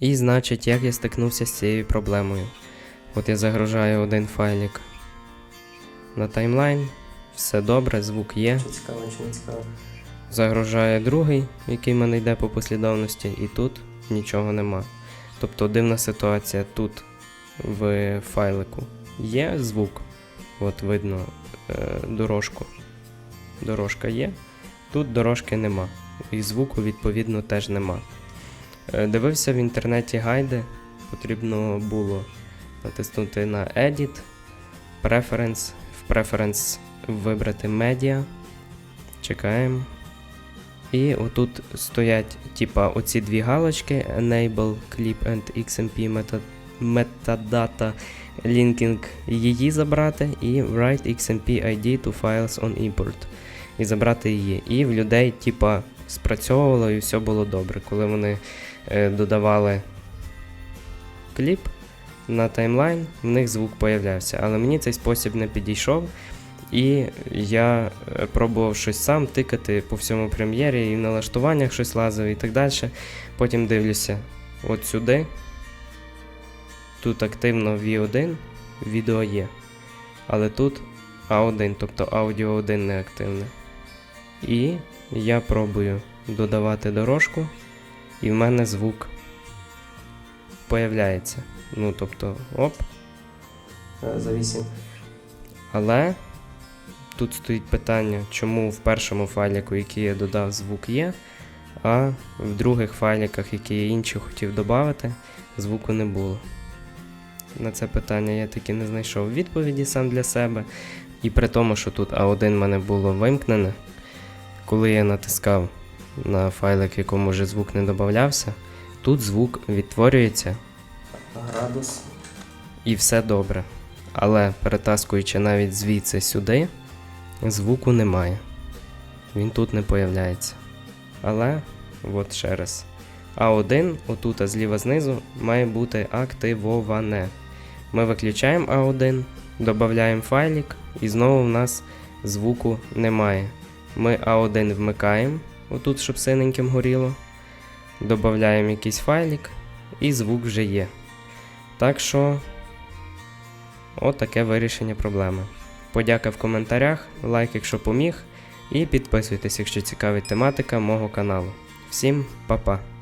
І значить, як я стикнувся з цією проблемою. От я загружаю один файлик на таймлайн, все добре, звук є. Чи цікаво, чи не цікаво. Загружаю другий, який в мене йде по послідовності, і тут нічого нема. Тобто дивна ситуація тут в файлику є звук, от видно е, дорожку. Дорожка є, тут дорожки нема. І звуку, відповідно, теж нема. Е, Дивився в інтернеті гайди, потрібно було натиснути на Edit, Preference, в Preference вибрати Media. Чекаємо. І отут стоять, типа, оці дві галочки: Enable Clip and XMP meta, Metadata Linking її забрати, і Write XMP ID to Files on Import. І забрати її. І в людей, типа, спрацьовувало і все було добре. Коли вони е, додавали кліп на таймлайн, в них звук появлявся. Але мені цей спосіб не підійшов. І я е, пробував щось сам тикати по всьому прем'єрі і в налаштуваннях щось лазив і так далі. Потім дивлюся от сюди. Тут активно V1, відео є. Але тут A1, тобто аудіо 1 не активне. І я пробую додавати дорожку, і в мене звук появляється. Ну, тобто, оп, За 8. Але тут стоїть питання, чому в першому файліку, який я додав, звук є, а в других файліках, які я інші хотів додати, звуку не було. На це питання я таки не знайшов відповіді сам для себе. І при тому, що тут А1 в мене було вимкнене, коли я натискав на файлик, в якому вже звук не додавався, тут звук відтворюється Градус. і все добре. Але перетаскуючи навіть звідси сюди, звуку немає. Він тут не появляється. Але, от ще раз. А1, отут, а зліва знизу, має бути активоване. Ми виключаємо А1, додаємо файлик, і знову в нас звуку немає. Ми А1 вмикаємо, отут, щоб синеньким горіло. Додаємо якийсь файлик, і звук вже є. Так що От таке вирішення проблеми. Подяка в коментарях, лайк, якщо поміг, і підписуйтесь, якщо цікавить тематика мого каналу. Всім па-па!